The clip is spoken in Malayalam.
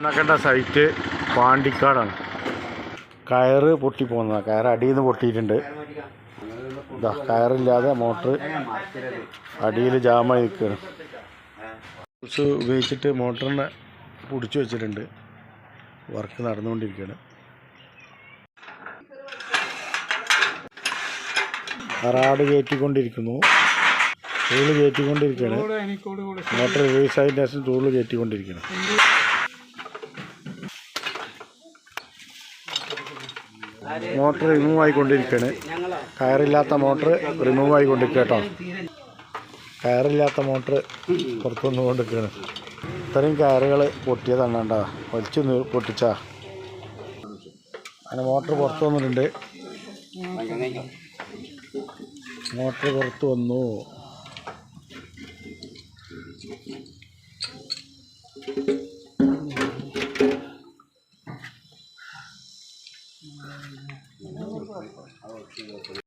ഉണ്ടാക്കേണ്ട സൈറ്റ് പാണ്ടിക്കാടാണ്. കയറ് പൊട്ടിപ്പോകുന്ന കയർ അടിയിൽ നിന്ന് പൊട്ടിയിട്ടുണ്ട്. ഇതാ കയറില്ലാതെ മോട്ടർ അടിയിൽ ജാമായി നിൽക്കുകയാണ് കുറച്ച് ഉപയോഗിച്ചിട്ട് മോട്ടറിനെ പിടിച്ചു വെച്ചിട്ടുണ്ട്. വർക്ക് നടന്നുകൊണ്ടിരിക്കുകയാണ് റാഡ് കയറ്റിക്കൊണ്ടിരിക്കുന്നു. ടൂൾ കയറ്റിക്കൊണ്ടിരിക്കുകയാണ് മോട്ടർ റിലീസ് ആയതിന് ശേഷം ടൂൾ കയറ്റിക്കൊണ്ടിരിക്കുകയാണ് മോട്ടർ റിമൂവ് ആയിക്കൊണ്ടിരിക്കുകയാണ് കയറില്ലാത്ത മോട്ടർ റിമൂവ് ആയിക്കൊണ്ടിരിക്കുക കേട്ടോ. കയറില്ലാത്ത മോട്ടർ പുറത്തു വന്നുകൊണ്ടിരിക്കുകയാണ് ഇത്രയും കയറുകൾ പൊട്ടിയതാണ് കേട്ടോ. വലിച്ചു പൊട്ടിച്ചാ. അങ്ങനെ മോട്ടർ പുറത്തു വന്നിട്ടുണ്ട്. മോട്ടർ പുറത്തു വന്നു. Ano ba? Ano ba?